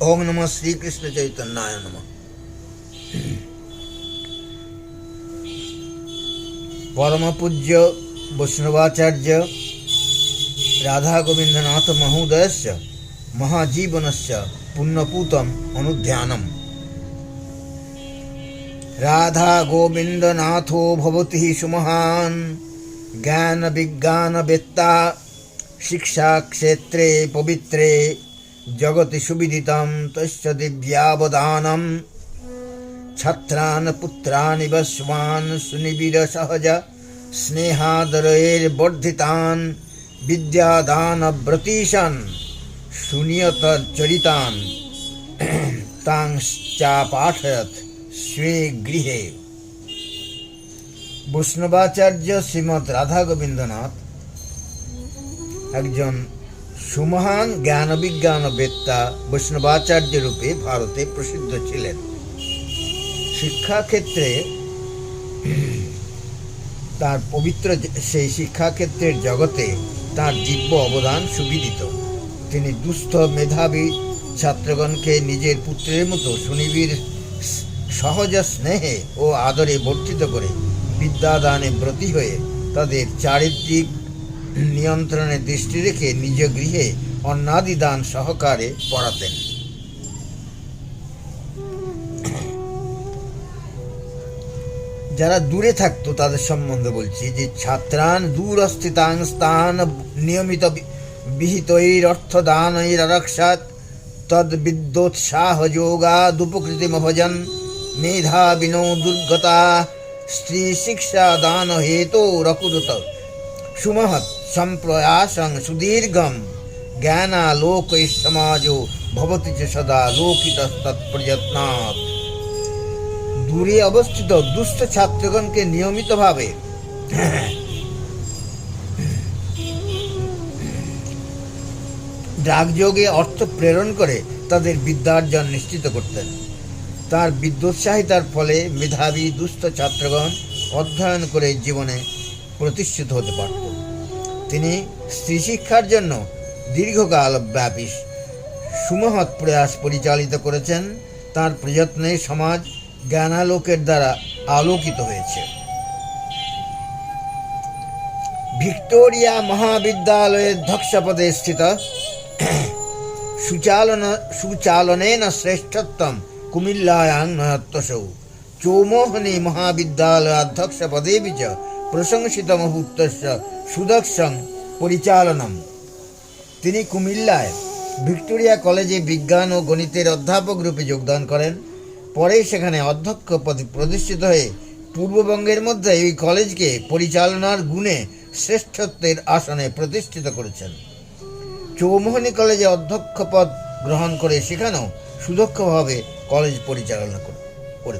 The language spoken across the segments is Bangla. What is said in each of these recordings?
ওম নম শ্রীকৃষ্ণ চৈতন্যায় নম পরম পূজ্য বৈষ্ণবাচার্য রাধা গোবিন্দনাথ মহোদয়স্য মহাজীবনস্য পুণ্যপূতম অনুধ্যানম রাধা গোবিন্দনাথো ভবতি সুমহান জ্ঞান বিজ্ঞান বেত্তা শিক্ষাক্ষেত্রে পবিত্রে জগতি সুবিদিতম তস্য দিব্যাবদানম ছত্রান পুত্রানি বস্বান সুনিবিড় সহজ স্নেহাদরৈর্বর্ধিতান বিদ্যাদান ব্রতীশান শুনিয়ত চরিতান। তাংশ্চা পাঠয়ত স্বে গৃহে। বৈষ্ণবাচার্য শ্রীমৎ রাধা গোবিন্দনাথ একজন সুমহান জ্ঞান বিজ্ঞান বেত্তা বৈষ্ণবাচার্য রূপে ভারতে প্রসিদ্ধ ছিলেন। শিক্ষাক্ষেত্রে, তার পবিত্র সেই শিক্ষাক্ষেত্রের জগতে তার দিব্য অবদান সুবিদিত। তিনি দুস্থ মেধাবী ছাত্রগণকে নিজের পুত্রের মতো সুনিবিড় স- সহজ স্নেহে ও আদরে বর্ধিত করে বিদ্যাদানে ব্রতী হয়ে তাদের চারিত্রিক নিয়ন্ত্রণে দৃষ্টি রেখে নিজ গৃহে অন্নাদিদান সহকারে পড়াতেন। যারা দূরে থাকতো তাদের সম্বন্ধে বলছি যে ছাত্রান দূরস্থিতাং স্থান নিয়মিত বি- বিহিতৈর অর্থদানৈর রক্ষাৎ তদ বিদ্যোৎসাহ যোগা দুপকৃতি ভজন মেধা মেধাবিনো দুর্গতা স্ত্রী শিক্ষা দান হেতো রকুরুত সুমহৎ। সম্প্রয়াসং সুদীর্ঘম জ্ঞানালোক সমাজো ভবতি চ সদা লোকিত তৎপ্রযত্নাৎ দূরে অবস্থিত দুস্থ ছাত্রগণকে নিয়মিতভাবে ডাকযোগে অর্থ প্রেরণ করে তাদের বিদ্যার্জন নিশ্চিত করতেন তার বিদ্যোৎসাহিতার ফলে মেধাবী দুস্থ ছাত্রগণ অধ্যয়ন করে জীবনে প্রতিষ্ঠিত হতে পারত। তিনি স্ত্রী শিক্ষার জন্য দীর্ঘকাল ব্যাপী সুমহৎ প্রয়াস পরিচালিত করেছেন। তার প্রযত্নে সমাজ জ্ঞানালোকের দ্বারা আলোকিত হয়েছে। ভিক্টোরিয়া মহাবিদ্যালয়ের ধ্যক্ষপদে স্থিত সুচালন, সুচালনেন শ্রেষ্ঠত্বম কুমিল্লায়াং নয়ত্তসৌ চৌমোহনী মহাবিদ্যালয়াধ্যক্ষপদেবি চ প্রশংসিতমভূতস্য সুদক্ষং পরিচালনম। তিনি কুমিল্লায় ভিক্টোরিয়া কলেজে বিজ্ঞান ও গণিতের অধ্যাপক রূপে যোগদান করেন। পরে সেখানে অধ্যক্ষ পদে প্রতিষ্ঠিত হয়ে পূর্ববঙ্গের মধ্যে এই কলেজকে পরিচালনার গুণে শ্রেষ্ঠত্বের আসনে প্রতিষ্ঠিত করেছেন। চৌমোহনী কলেজে অধ্যক্ষ পদ গ্রহণ করে সেখানেও সুদক্ষভাবে কলেজ পরিচালনা কর-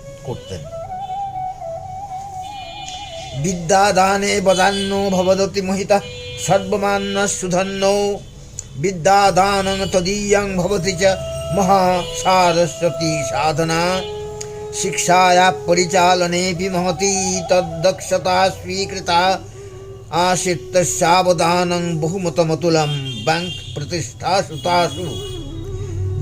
করে- করতেন বিদ্যাদানে বদান্ন ভবদতি মোহিতা সর্বমান্য সুধন্য বিদ্যাদানং তদীয়ং ভবতি চ মহাসারস্বতী সাধনা শিক্ষায়া পরিচালনেপি মহতি তদ্দক্ষতা স্বীকৃতা আশ্রিতস্যাবদানং বহুমতমতুলম ব্যাংক প্রতিষ্ঠাসু তাসু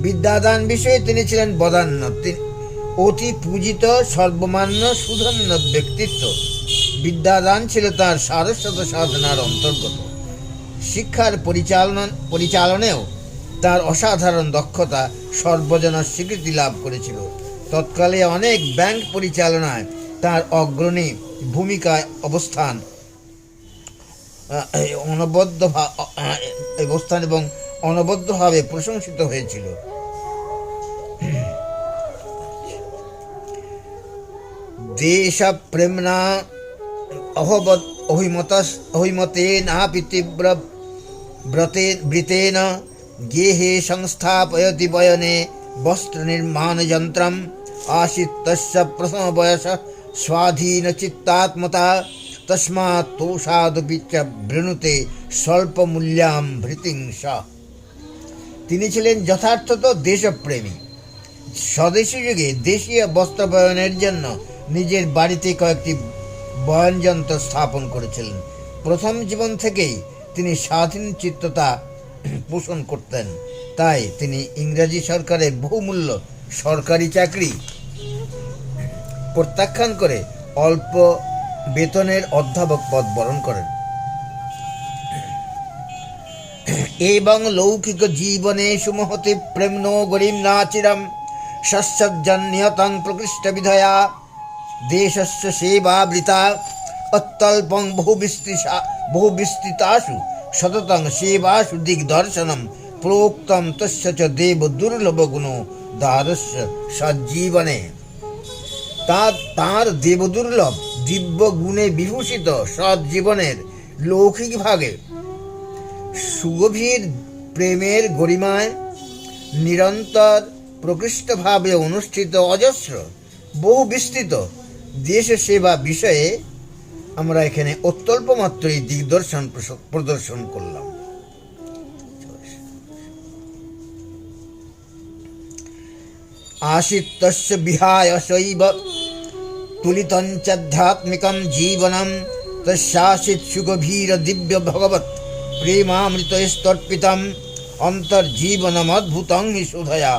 বিদ্যাদান বিষয়ে তিনি ছিলেন বদান্য তিনি অতি পূজিত সর্বমান্য সুধন্য ব্যক্তিত্ব। বিদ্যাদান ছিল তার সারস্বত সাধনার অন্তর্গত। শিক্ষার পরিচালনা পরিচালনেও তার অসাধারণ দক্ষতা সর্বজন স্বীকৃতি লাভ করেছিল। তৎকালে অনেক ব্যাংক পরিচালনায় তার অগ্রণী ভূমিকায় অবস্থান অনবদ্য অবস্থান এবং অনবদ্যভাবে প্রশংসিত হয়েছিল। দেশ প্রেমনা অহবত অহিমত অহিমতেনাপি তীব্র ব্রতে বৃতেন গেহে সংস্থাপয়তি বয়নে বস্ত্র নির্মাণ যন্ত্রম আসিত তস্য প্রথম বয়স স্বাধীন চিত্তাত্মতা তস্মাৎ তোষাদপি চ বৃণুতে স্বল্প মূল্যাম ভৃতিংস তিনি ছিলেন যথার্থত দেশপ্রেমী। স্বদেশী যুগে দেশীয় বস্ত্র বয়নের জন্য নিজের বাড়িতে কয়েকটি বয়নযন্ত্র স্থাপন করেছিলেন। প্রথম জীবন থেকেই তিনি স্বাধীন চিত্ততা পোষণ করতেন। তাই তিনি ইংরেজি সরকারের বহুমূল্য সরকারি চাকরি প্রত্যাখ্যান করে অল্প বেতনের অধ্যাপক পদ বরণ করেন। এবং লৌকিক জীবনে সুমহতি প্রেমনো গরিম নাচিরম শস্যজন্যতং প্রকৃষ্ট বিধয়া। দেশস্য সেবাবৃতা অত্যল্পং বহু বিস্তৃষা বহুবিস্তৃষা, বহুবিস্তৃতাসু। সততং সেবাসু দিগ্দর্শনম প্রোক্তম তস্য চ দেব দুর্লভ গুণ দ্বাদস্য সজ্জীবনে। তার তাঁর দেবদুর্লভ দিব্য গুণে বিভূষিত সৎ জীবনের লৌকিক ভাগে। সুগভীর প্রেমের গরিমায় নিরন্তর প্রকৃষ্টভাবে অনুষ্ঠিত অজস্র বহু বিস্তৃত দেশ সেবা বিষয়ে আমরা এখানে অত্যল্প মাত্রই দিগদর্শন প্রস- প্রদর্শন করলাম आशितस्य विहाय शैव तुलितञ्चाध्यात्मिकं जीवनं तस्यासीत् सुगभीरदिव्यभगवत् प्रेमामृतैस्तर्पितम् अन्तर्जीवनमद्भुतं हि सुधया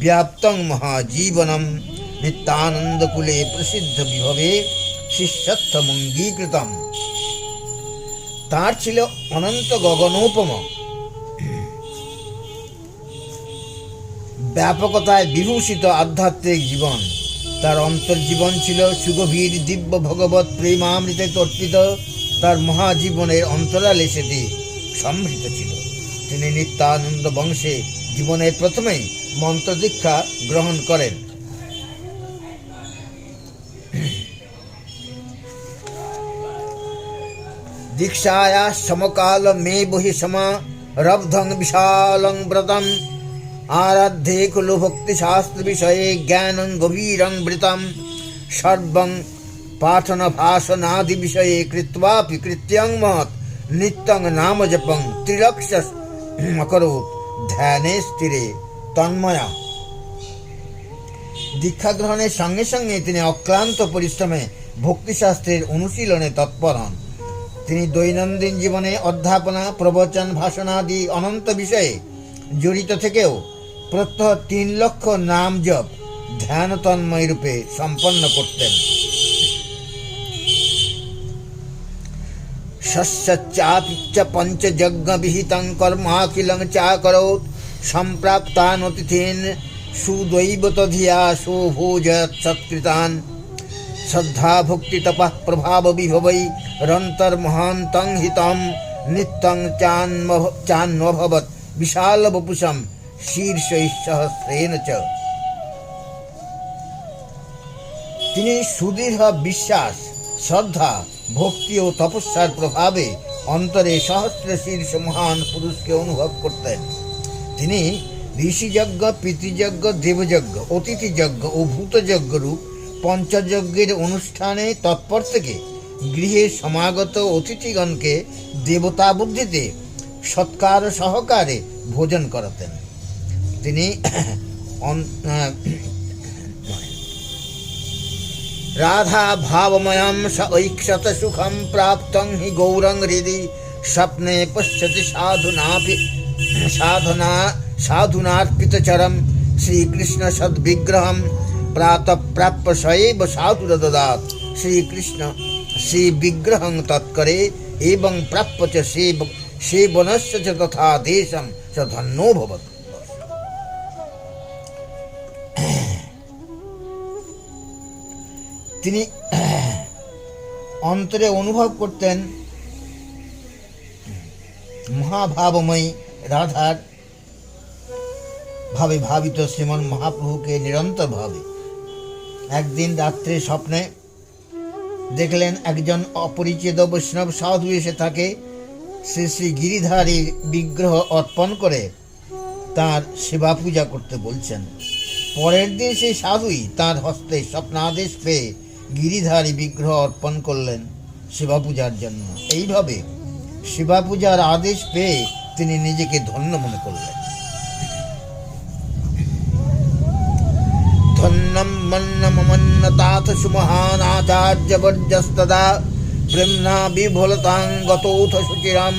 व्याप्तं महाजीवनं नित्यानन्दकुले प्रसिद्धविभवे শিষ্যত্থমঙ্গীকৃতম তার ছিল অনন্ত গগনোপম ব্যাপকতায় বিভূষিত আধ্যাত্মিক জীবন তার অন্তর্জীবন ছিল সুগভীর দিব্য ভগবত প্রেমামৃতে তর্পিত তার মহাজীবনের অন্তরালে সেটি সমৃদ্ধ ছিল তিনি নিত্যানন্দ বংশে জীবনের প্রথমেই মন্ত্র দীক্ষা গ্রহণ করেন दीक्षाया समकाल में बहि समा रब्धं विशालं व्रतम् आराध्ये खलु भक्तिशास्त्रविषये ज्ञानं गभीरं वृतं सर्वं पाठनभाषणादिविषये कृत्वापि कृत्यं महत् नित्यं नाम जपं त्रिलक्ष अकरोत् ধ্যানে স্থিরে তন্ময়া দীক্ষা গ্রহণের সঙ্গে সঙ্গে তিনি অক্লান্ত পরিশ্রমে ভক্তিশাস্ত্রের অনুশীলনে তৎপর হন তিনি দৈনন্দিন জীবনে অধ্যাপনা, প্রবচন, ভাষণাদি অনন্ত বিষয়ে জড়িত থেকেও প্রত্যহ তিন লক্ষ নাম জপ ধ্যান তন্ময় রূপে সম্পন্ন করতেন। শস্যাপিচ্চ পঞ্চযজ্ঞ বিহিতং কর্মাখিলং চাকরোৎ সম্প্রাপ্তানতিথিন সুদৈবতধিয়া সোভোজত সৎকৃতান শ্রদ্ধা ভক্তি তপঃ প্রভাব বিভবৈ রন্তর্মহান্তং হিতম নিত্যং চান্মভ চান্মভবত বিশাল বপুষম শীর্ষৈ সহস্রেণ চ তিনি সুদৃঢ় বিশ্বাস শ্রদ্ধা ভক্তি ও তপস্যার প্রভাবে অন্তরে সহস্র শীর্ষ মহান পুরুষকে অনুভব করতেন। তিনি ঋষিযজ্ঞ, পিতৃযজ্ঞ, দেবযজ্ঞ, অতিথিযজ্ঞ ও ভূতযজ্ঞ রূপ পঞ্চযজ্ঞের অনুষ্ঠানে তৎপর থেকে গৃহে সমাগত অতিথিগণকে দেবতা বুদ্ধিতে সৎকার সহকারে ভোজন করাতেন। তিনি রাধা ভাবময়ম স ঐক্ষত সুখম প্রাপ্তং হি গৌরং হৃদি স্বপ্নে পশ্যতি সাধুনাপি সাধনা সাধুনার্পিতচরম শ্রীকৃষ্ণ সদ্বিগ্রহম। প্রাত প্রাপ্য সৈব সাধুর দদাত শ্রীকৃষ্ণ শ্রীবিগ্রহং তৎকরে এবং প্রাপ্য চ সেবনস্য চ তথা দেশম ভবত তিনি অন্তরে অনুভব করতেন মহাভাবময়ী রাধার ভাবে ভাবিত শ্রীমন মহাপ্রভুকে নিরন্তর ভাবে। একদিন রাত্রে স্বপ্নে দেখলেন একজন অপরিচিত বৈষ্ণব সাধু এসে থাকে শ্রী শ্রী গিরিধারী বিগ্রহ অর্পণ করে তার সেবা পূজা করতে বলছেন। পরের দিন সেই সাধুই তার হস্তে স্বপ্নাদেশ পেয়ে গিরিধারী বিগ্রহ অর্পণ করলেন সেবা পূজার জন্য। এইভাবে সেবা পূজার আদেশ পেয়ে তিনি নিজেকে ধন্য মনে করলেন। मन्नताथ सुमहानाचार्य सुमहानाचार्यवर्जस्तदा प्रेम्णा विभुलतां गतोऽथ शुचिरां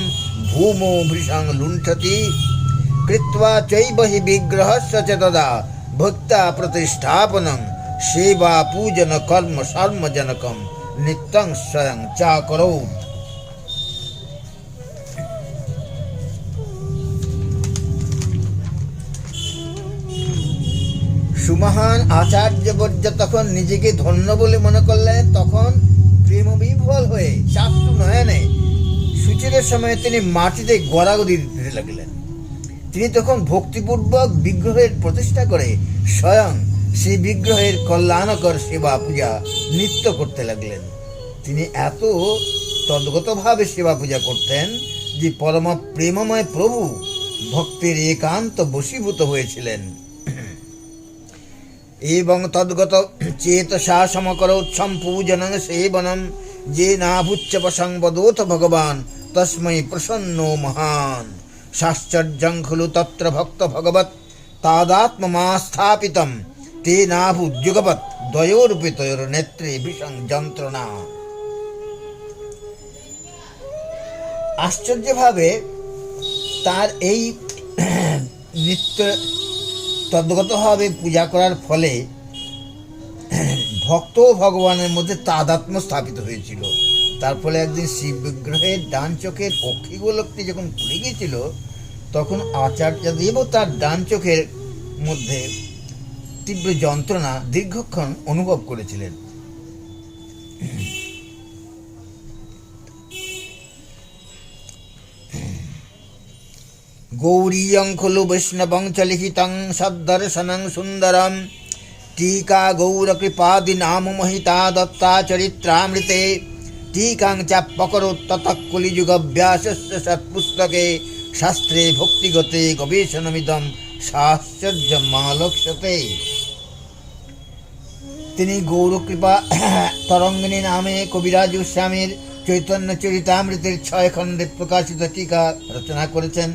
भूमो भृशां लुण्ठति। कृत्वा चैव हि विग्रहस्य च तदा भक्ता प्रतिष्ठापनं सेवापूजनकर्मशर्मजनकं नित्यं स्वयं चाकरोत् সুমহান আচার্যবর্য তখন নিজেকে ধন্য বলে মনে করলেন, তখন প্রেম বিভ্বল হয়ে চাক্ষু নয়নে সূচিরের সময় তিনি মাটিতে গড়াগড়ি দিতে লাগলেন। তিনি তখন ভক্তিপূর্বক বিগ্রহের প্রতিষ্ঠা করে স্বয়ং সেই বিগ্রহের কল্যাণকর সেবা পূজা নিত্য করতে লাগলেন। তিনি এত তদ্গতভাবে সেবা পূজা করতেন যে পরম প্রেমময় প্রভু ভক্তের একান্ত বশীভূত হয়েছিলেন। এবং তদ্গত চেতসা সমকরোৎসম পূজনং সেবনম, যে নাভুচ্চপসং বদোথ ভগবান তস্मै প্রসন্ন মহান। সাশ্চর্যং খলু তত্র ভক্ত ভগবত তাদাত্মমা স্থাপিতম তে নাভুযুগপত দ্বয়োরূপে তয়োর নেত্রে ভীষণ যন্ত্রণা। আশ্চর্যভাবে তার এই নিত্য তদ্গতভাবে পূজা করার ফলে ভক্ত ভগবানের মধ্যে তাদাত্ম স্থাপিত হয়েছিল। তার ফলে একদিন শিব বিগ্রহের ডান চোখের অক্ষিগোলকটি যখন খুলে গিয়েছিল, তখন আচার্য আচার্যদেবও তার ডান চোখের মধ্যে তীব্র যন্ত্রণা দীর্ঘক্ষণ অনুভব করেছিলেন। গৌরীয়ং খলু বৈষ্ণবং চ লিখিতং সদ্দর্শনং সুন্দরম टीका गौरकृपादि नाम महिता दत्ता चरित्रामृते टीकां च पकरोत् ततः कुलियुगव्यासस्य सत्पुस्तके शास्त्रे भक्तिगते गवेषणमिदं সাশ্চর্যমালক্ষ্যতে তিনি গৌরকৃপা তরঙ্গিনী নামে কবিরাজ গোস্বামীর চৈতন্য চরিতামৃতের ছয় খণ্ডে প্রকাশিত টিকা রচনা করেছেন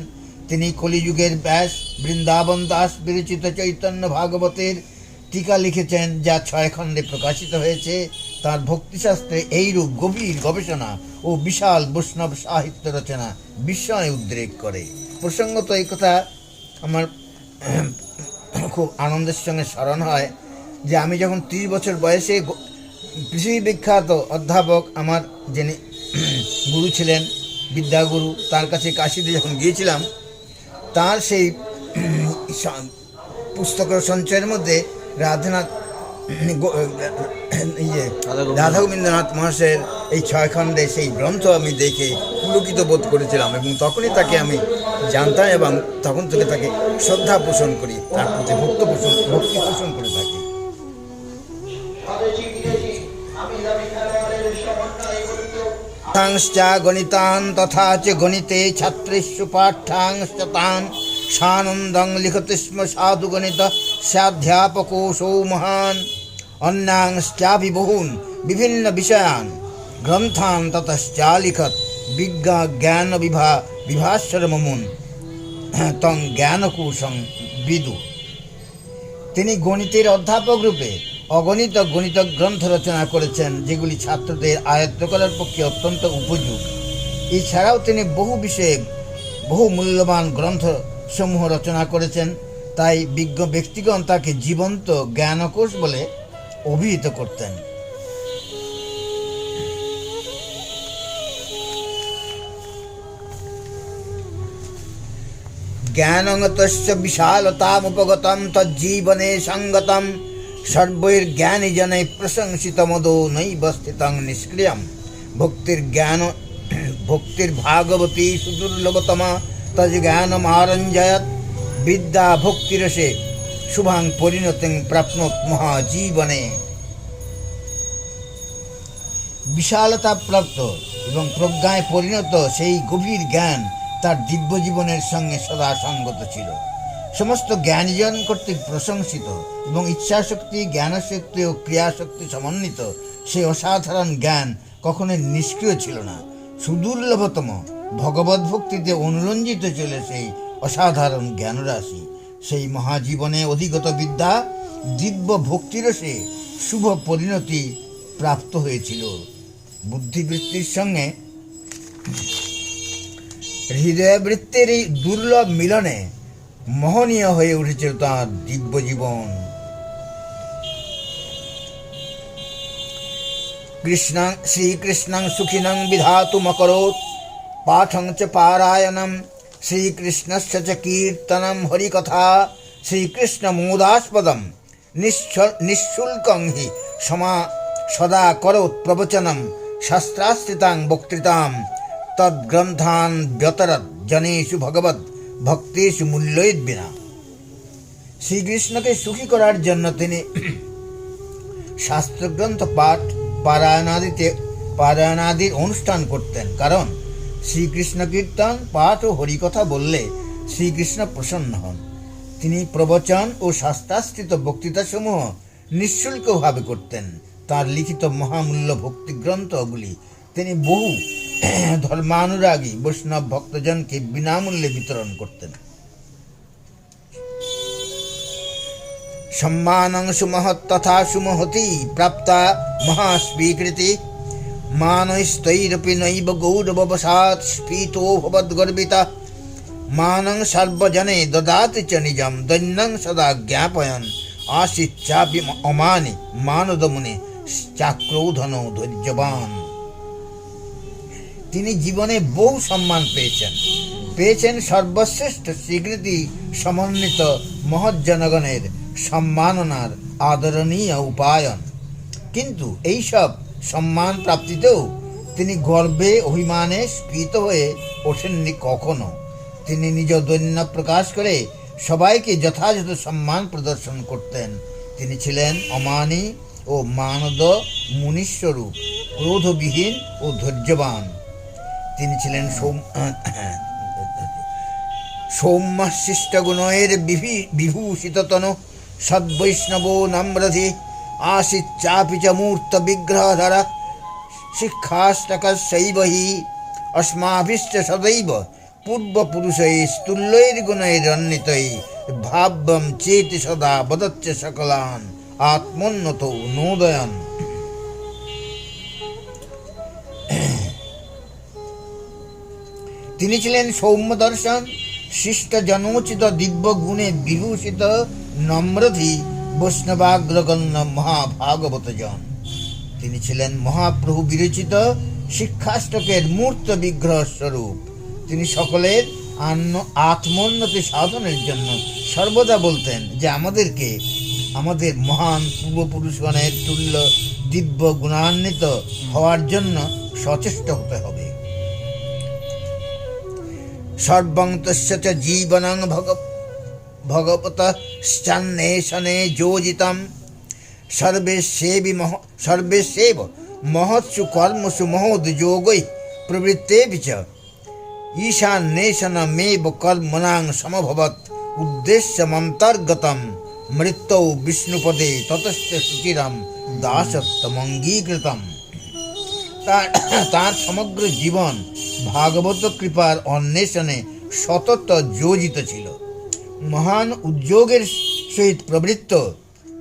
তিনি কলিযুগের ব্যাস বৃন্দাবন দাস বিরচিত চৈতন্য ভাগবতের টিকা লিখেছেন, যা ছয় খণ্ডে প্রকাশিত হয়েছে। তার ভক্তিশাস্ত্রে এইরূপ গভীর গবেষণা ও বিশাল বৈষ্ণব সাহিত্য রচনা বিস্ময় উদ্রেক করে। প্রসঙ্গত এই কথা আমার খুব আনন্দের সঙ্গে স্মরণ হয় যে আমি যখন ত্রিশ বছর বয়সে পৃথিবী বিখ্যাত অধ্যাপক আমার যিনি গুরু ছিলেন, বিদ্যাগুরু, তার কাছে কাশিতে যখন গিয়েছিলাম তার সেই পুস্তক পুস্তকের সঞ্চয়ের মধ্যে রাধানাথ ইয়ে রাধা গোবিন্দনাথ মহাশয়ের এই ছয় খণ্ডে সেই গ্রন্থ আমি দেখে পুলকিত বোধ করেছিলাম এবং তখনই তাকে আমি জানতাম এবং তখন থেকে তাকে শ্রদ্ধা পোষণ করি তার প্রতি ভক্ত পোষণ ভক্তি পোষণ করে। চ গণিতে ছাত্রেষু পাঠ্যাংশ্চ তান সানন্দং লিখতি স্ম সাধু গণিত স্যাধ্যাপকোষৌ মহান। অন্যাংশ্চাপি বহূন বিভিন্ন বিষয়ান। গ্রন্থান ততশ্চালিখত বিজ্ঞা জ্ঞান বিভা বিভাস্বর মমুন। তং জ্ঞানকোষং বিদু। তিনি গণিতের অধ্যাপক রূপে অগণিত গণিত গ্রন্থ রচনা করেছেন, যেগুলি ছাত্রদের আয়ত্ত করার পক্ষে অত্যন্ত উপযোগ এছাড়াও তিনি বহু বিষয়ে বহু মূল্যবান গ্রন্থ সমূহ রচনা করেছেন, তাই বিজ্ঞ ব্যক্তিগণ তাকে জীবন্ত জ্ঞানকোষ বলে অভিহিত করতেন। জ্ঞানগতস্য বিশালতামুপগতম তজ্জীবনে সঙ্গতম সর্বৈর্জ্ঞানী জনে প্রশংসিত মদো নৈব স্থিতং নিষ্ক্রিয়ম ভক্তির জ্ঞান ভক্তির ভাগবতী সুদুর্লভতমা তজ জ্ঞান জ্ঞানমারঞ্জয়ত বিদ্যা ভক্তিরসে শুভাং পরিণতিং প্রাপ্নোত মহাজীবনে বিশালতা প্রাপ্ত এবং প্রজ্ঞায় পরিণত সেই গভীর জ্ঞান তার দিব্য জীবনের সঙ্গে সদা সঙ্গত ছিল। সমস্ত জ্ঞানীজন কর্তৃক প্রশংসিত এবং ইচ্ছাশক্তি, জ্ঞানশক্তি ও ক্রিয়াশক্তি সমন্বিত, সেই অসাধারণ জ্ঞান কখনোই নিষ্ক্রিয় ছিল না। সুদুর্লভতম ভগবত ভক্তিতে অনুরঞ্জিত ছিল সেই অসাধারণ জ্ঞানরাশি। সেই মহাজীবনে অধিগত বিদ্যা দিব্য ভক্তিরসে শুভ পরিণতি প্রাপ্ত হয়েছিল। বুদ্ধিবৃত্তির সঙ্গে হৃদয়বৃত্তের এই দুর্লভ মিলনে মোহনীয় হয়ে উঠেছিল তাঁর দিব্য জীবন। কৃষ্ণ শ্রীকৃষ্ণং সুখিনং বিধাতুমকরোৎ পাঠং চ পারায়ণম। শ্রীকৃষ্ণস্য চ কীর্তনম হরিকথা। শ্রীকৃষ্ণমোদাস্পদম নিঃশুল্কং হি সমা সদা করোৎ প্রবচনম। শাস্ত্রাশ্রিতাং বক্তৃতাম। তদ্গ্রন্থান ব্যতরত জনেষু ভগবত ভক্তেষু মূল্যৈত বিনা শ্রীকৃষ্ণকে সুখী করার জন্য তিনি শাস্ত্রগ্রন্থ পাঠ, পারায়ণাদিতে, পারায়ণাদির অনুষ্ঠান করতেন। কারণ শ্রীকৃষ্ণ কীর্তন, পাঠ ও হরিকথা বললে শ্রীকৃষ্ণ প্রসন্ন হন। তিনি প্রবচন ও শাস্ত্রাশ্রিত বক্তৃতাসমূহ নিঃশুল্কভাবে করতেন। তার লিখিত মহামূল্য ভক্তিগ্রন্থগুলি তিনি বহু ধর্মানুরাগী বৈষ্ণব ভক্তজনকে বিনামূল্যে বিতরণ করতেন। সম্মানং সুমহত্তথা সুমহতি প্রাপ্তা মহাস্বীকৃতি। মানৈস্তৈরপি নৈব গৌরববশাৎ স্ফীতো ভবদ্গর্বিতা। মানং সর্বজনে দদাতি চ নিজম, দৈন্যং সদা জ্ঞাপয়ন। আশিচ্ছাপি অমানি, মানদমুনি, চাক্রৌধন ধৈর্যবান। তিনি জীবনে বহু সম্মান পেয়েছেন। পেয়েছেন সর্বশ্রেষ্ঠ স্বীকৃতি সমন্বিত মহৎ জনগণের সম্মাননার আদরণীয় উপায়ন। কিন্তু এইসব সম্মান প্রাপ্তিতেও তিনি গর্বে, অভিমানে স্ফীত হয়ে ওঠেননি কখনো। তিনি নিজ দৈন্য প্রকাশ করে সবাইকে যথাযথ সম্মান প্রদর্শন করতেন। তিনি ছিলেন অমানি ও মানদ মুনিস্বরূপ ক্রোধবিহীন ও ধৈর্যবান। তিনি ছিলেন সোম সৌম্যশিষ্টগুণয়ের বিভি, বিভূষিততন সদ্বৈষ্ণব নম্রধি আশিচ্চাপি চ মূর্ত বিগ্রহধর শিক্ষাষ্টক শৈব অস্মাভিষ্ট সদৈব, পূর্বপুরুষৈ স্থূল্যৈর্গুণৈরন্বিতৈ ভাব্যম চেতি সদা বদচ্চ সকলান, আত্মোন্নত নোদয়ন। তিনি ছিলেন সৌম্য দর্শন শিষ্ট জনোচিত দিব্য গুণে বিভূষিত নম্রধি বৈষ্ণবাগ্রগণ্য মহাভাগবত জন তিনি ছিলেন মহাপ্রভু বিরচিত শিক্ষাষ্টকের মূর্ত বিগ্রহ স্বরূপ। তিনি সকলের আন্ন, আত্মোন্নতি সাধনের জন্য সর্বদা বলতেন যে আমাদেরকে, আমাদের মহান পূর্বপুরুষগণের তুল্য দিব্য গুণান্বিত হওয়ার জন্য সচেষ্ট হতে হবে। सर्वंत जीवन भग भगवत भग भगवतश्चन्वेषणे योजितं। सर्वेसेवि मह सर्वेसेव महत्सु कर्मसु महोद्योगै प्रवृत्तेऽपि च। ईशान्वेषणमेव कर्मणां समभवत्। उद्देश्यमन्तर्गतं मृत्यौ विष्णुपदे ततश्च शुचिरं दासत्वमङ्गीकृतम्। তার সমগ্র জীবন ভাগবত কৃপার অন্বেষণে সতত যোজিত ছিল। মহান উদ্যোগের সহিত প্রবৃত্ত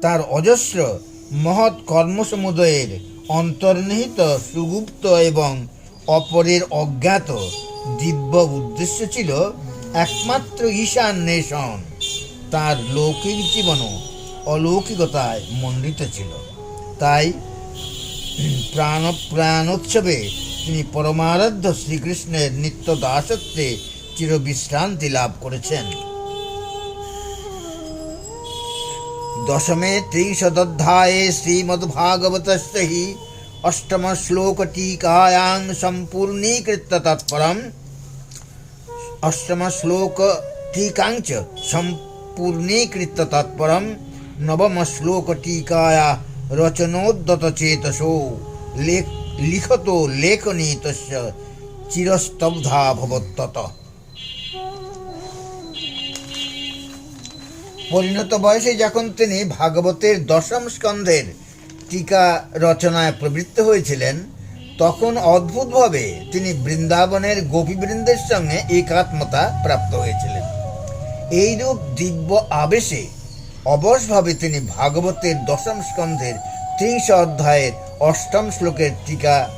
তার অজস্র মহৎ কর্মসমুদয়ের অন্তর্নিহিত সুগুপ্ত এবং অপরের অজ্ঞাত দিব্য উদ্দেশ্য ছিল একমাত্র ঈশান্বেষণ। তার লৌকিক জীবনও অলৌকিকতায় মণ্ডিত ছিল। তাই প্রাণ প্রাণোৎসবে তিনি পরমারাধ্য শ্রীকৃষ্ণের নিত্য দাসত্বে চিরবিশ্রান্তি লাভ করেছেন। দশমে ত্রিশতধ্যায়ে শ্রীমদ্ভাগবতস্য হি অষ্টমশ্লোকটিকায়াং সম্পূর্ণীকৃত্য তৎপরম। অষ্টমশ্লোকটিকাঞ্চ সম্পূর্ণীকৃত্য তৎপরম। নবমশ্লোকটিকায়া রচনোদ্যত লেখ লিখত লেখনী তস্য চিরস্তব্ধা ভবত্তত পরিণত বয়সে যখন তিনি ভাগবতের দশম স্কন্ধের টিকা রচনায় প্রবৃত্ত হয়েছিলেন, তখন অদ্ভুতভাবে তিনি বৃন্দাবনের গোপীবৃন্দের সঙ্গে একাত্মতা প্রাপ্ত হয়েছিলেন। এইরূপ দিব্য আবেশে অবশভাবে তিনি ভাগবতের দশম স্কন্ধের ত্রিশ অধ্যায়ের অষ্টম শ্লোকের টিকা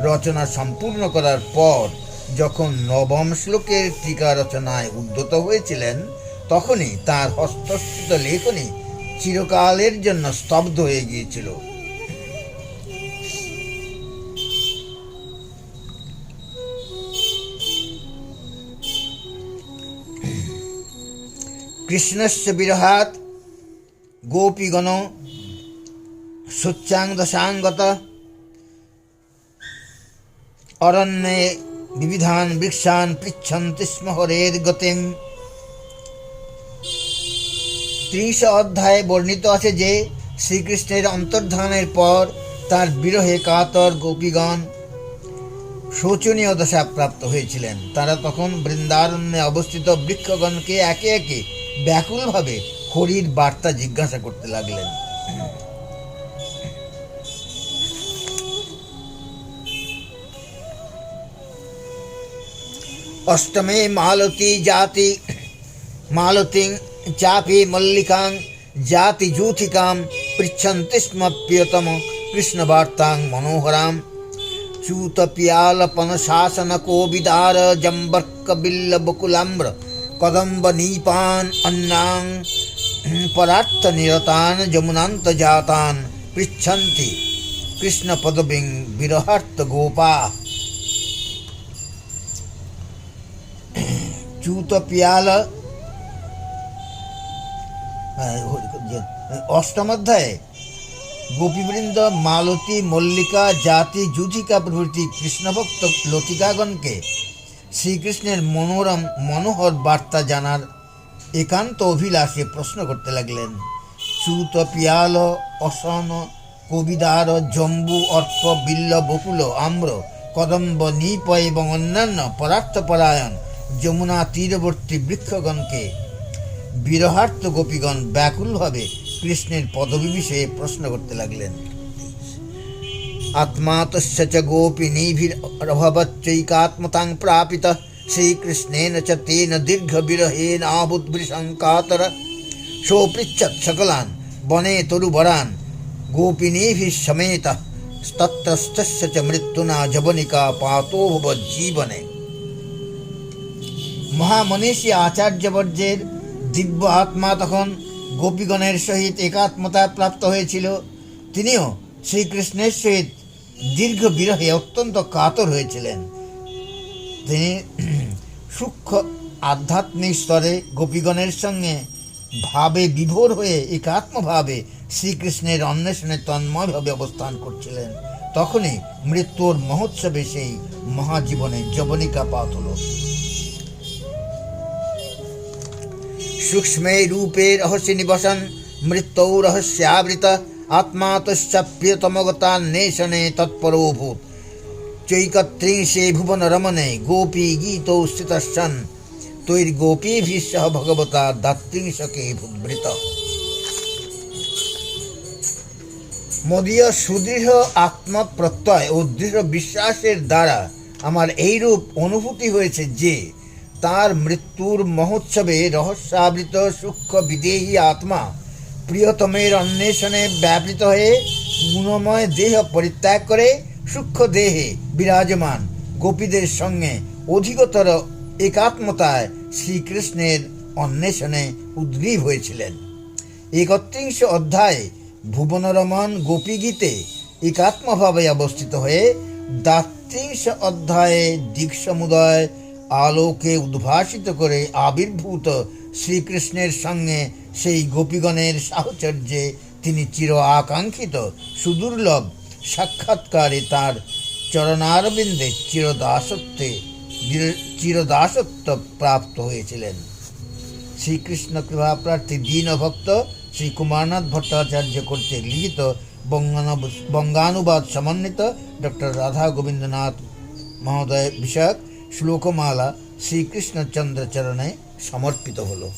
রচনা সম্পূর্ণ করার পর যখন নবম শ্লোকের টিকা রচনায় উদ্যত হয়েছিলেন, তখনই তার হস্তস্থিত লেখনী চিরকালের জন্য স্তব্ধ হয়ে গিয়েছিল। কৃষ্ণস্য বিরহাত গোপীগণ সোচ্চাঙ্গদশাঙ্গত অরণ্যে বিবিধান বৃক্ষান পৃচ্ছন্তি স্ম হরের ত্রিশ অধ্যায়ে বর্ণিত আছে যে, শ্রীকৃষ্ণের অন্তর্ধানের পর তার বিরহে কাতর গোপীগণ শোচনীয় দশা প্রাপ্ত হয়েছিলেন। তারা তখন বৃন্দারণ্যে অবস্থিত বৃক্ষগণকে একে একে ব্যাকুলভাবে হরির বার্তা জিজ্ঞাসা করতে লাগলেন অষ্টমে মালতী জাতি মালতীং চাপি মল্লিকাং জাতি জূথিকাম পৃচ্ছন্তি স্ম প্রিয়তম কৃষ্ণবার্তাং মনোহরাম চ্যুতপিয়ালপন শাসন কোবিদার জম্বর্ক বিল্ল বকুলাম্র কদম্ব নীপান অন্নাং পরার্থ নিরতান যমুনান্ত জাতান পৃচ্ছন্তি কৃষ্ণ পদবিং বিরহার্থ গোপা চ্যুত পিয়াল অষ্টম অধ্যায়ে গোপীবৃন্দ মালতী মল্লিকা জাতি যুধিকা প্রভৃতি কৃষ্ণভক্ত লতিকাগণকে শ্রীকৃষ্ণের মনোরম মনোহর বার্তা জানার একান্ত অভিলাষে প্রশ্ন করতে লাগলেন চ্যুত পিয়াল অসন কবিদার জম্বু অর্ক বিল্ল বকুল আম্র কদম্ব নিপ এবং অন্যান্য পরার্থপরায়ণ যমুনা তীরবর্তী বৃক্ষগণকে বিরহার্থ গোপীগণ ব্যাকুলভাবে কৃষ্ণের পদবী বিষয়ে প্রশ্ন করতে লাগলেন। আত্মা তস্য চ গোপিনীভিরভবচ্চৈকাত্মতাং প্রাপিত তেন দীর্ঘ বিরহেন আবুদ্বৃশঙ্কাতর সোপৃচ্ছৎ সকলান বনে তরুবরান গোপিনীভিः সমেত তত্রস্থস্য চ মৃত্যুনা জবনিকা পাতোভব জীবনে মহামনীষী আচার্যবর্যের দিব্য আত্মা তখন গোপীগণের সহিত একাত্মতা প্রাপ্ত হয়েছিল তিনিও শ্রীকৃষ্ণের সহিত দীর্ঘ বিরহে অত্যন্ত কাতর হয়েছিলেন তিনি সূক্ষ্ম আধ্যাত্মিক স্তরে গোপীগণের সঙ্গে ভাবে বিভোর হয়ে একাত্মভাবে শ্রীকৃষ্ণের অন্বেষণে তন্ময়ভাবে অবস্থান করছিলেন। তখনই মৃত্যুর মহোৎসবে সেই মহাজীবনে যবনিকা পাত হল সূক্ষ্মে রূপে রহস্যে নিবসন মৃত্যৌ রহস্যাবৃত আত্মা প্রিয়তমগতা নেশনে তৎপরভূত। চৈকত্রিংশে ভুবন রমনে গোপী গীতৌ স্থিতশ্চন তৈর্গোপীভিঃ ভগবতা দাত্রিংশকে ভুবৃত মদীয় সুদৃঢ় আত্মপ্রত্যয় ও দৃঢ় বিশ্বাসের দ্বারা আমার এইরূপ অনুভূতি হয়েছে যে, তার মৃত্যুর মহোৎসবে রহস্যাবৃত সূক্ষ্ম বিদেহী আত্মা প্রিয়তমের অন্বেষণে ব্যাপৃত হয়ে গুণময় দেহ পরিত্যাগ করে সূক্ষ্ম দেহে বিরাজমান গোপীদের সঙ্গে অধিকতর একাত্মতায় শ্রীকৃষ্ণের অন্বেষণে উদ্গ্রীব হয়েছিলেন। একত্রিংশ অধ্যায়ে ভুবনরমন গোপীগীতে একাত্মভাবে অবস্থিত হয়ে দাত্রিংশ অধ্যায়ে দিকসমুদয় আলোকে উদ্ভাসিত করে আবির্ভূত শ্রীকৃষ্ণের সঙ্গে সেই গোপীগণের সাহচর্যে তিনি চির আকাঙ্ক্ষিত সুদুর্লভ সাক্ষাৎকারে তার চরণারবিন্দে চিরদাসত্বে চিরদাসত্ব প্রাপ্ত হয়েছিলেন। শ্রীকৃষ্ণ কৃপাপ্রার্থী দীনভক্ত শ্রী কুমারনাথ ভট্টাচার্য কর্তৃক লিখিত বঙ্গানুবাদ সমন্বিত ডক্টর রাধা গোবিন্দনাথ মহোদয় বিষয়ক শ্লোকমালা শ্রীকৃষ্ণচন্দ্র চরণে সমর্পিত হলো।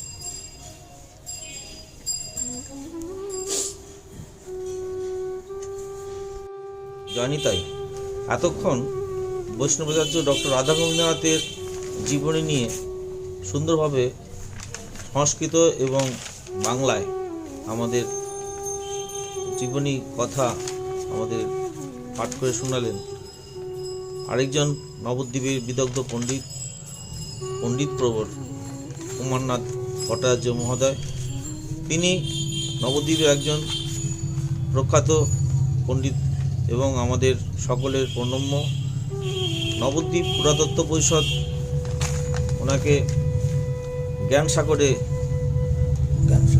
জানি তাই। এতক্ষণ বৈষ্ণবাচার্য ডক্টর রাধা গোবিন্দনাথের জীবনী নিয়ে সুন্দরভাবে সংস্কৃত এবং বাংলায় আমাদের জীবনী কথা আমাদের পাঠ করে শোনালেন আরেকজন নবদ্বীপের বিদগ্ধ পণ্ডিত পণ্ডিত প্রবর কুমারনাথ ভট্টাচার্য মহোদয়। তিনি নবদ্বীপের একজন প্রখ্যাত পণ্ডিত এবং আমাদের সকলের প্রণম্য। নবদ্বীপ পুরাতত্ত্ব পরিষদ, ওনাকে জ্ঞান সাগরে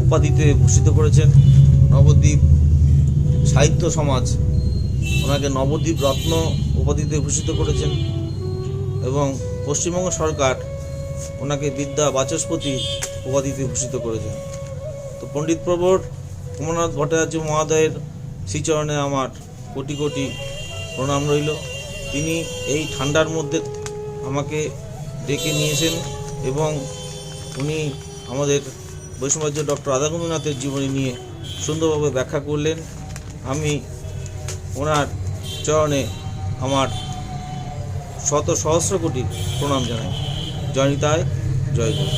উপাধিতে ভূষিত করেছেন। নবদ্বীপ সাহিত্য সমাজ, ওনাকে নবদ্বীপ রত্ন উপাধিতে ভূষিত করেছেন এবং পশ্চিমবঙ্গ সরকার ওনাকে বিদ্যা বাচস্পতি উপাধিতে ভূষিত করেছেন। তো পণ্ডিত প্রবর কমলনাথ ভট্টাচার্য মহোদয়ের শ্রীচরণে আমার কোটি কোটি প্রণাম রইল। তিনি এই ঠান্ডার মধ্যে আমাকে ডেকে নিয়েছেন এবং উনি আমাদের বৈষ্ণবাজ্য ডক্টর রাধাকুন্দ্রনাথের জীবনী নিয়ে সুন্দরভাবে ব্যাখ্যা করলেন। আমি ওনার চরণে আমার শত সহস্র কোটি প্রণাম জানাই। জয় নিতাই জয়। গুরু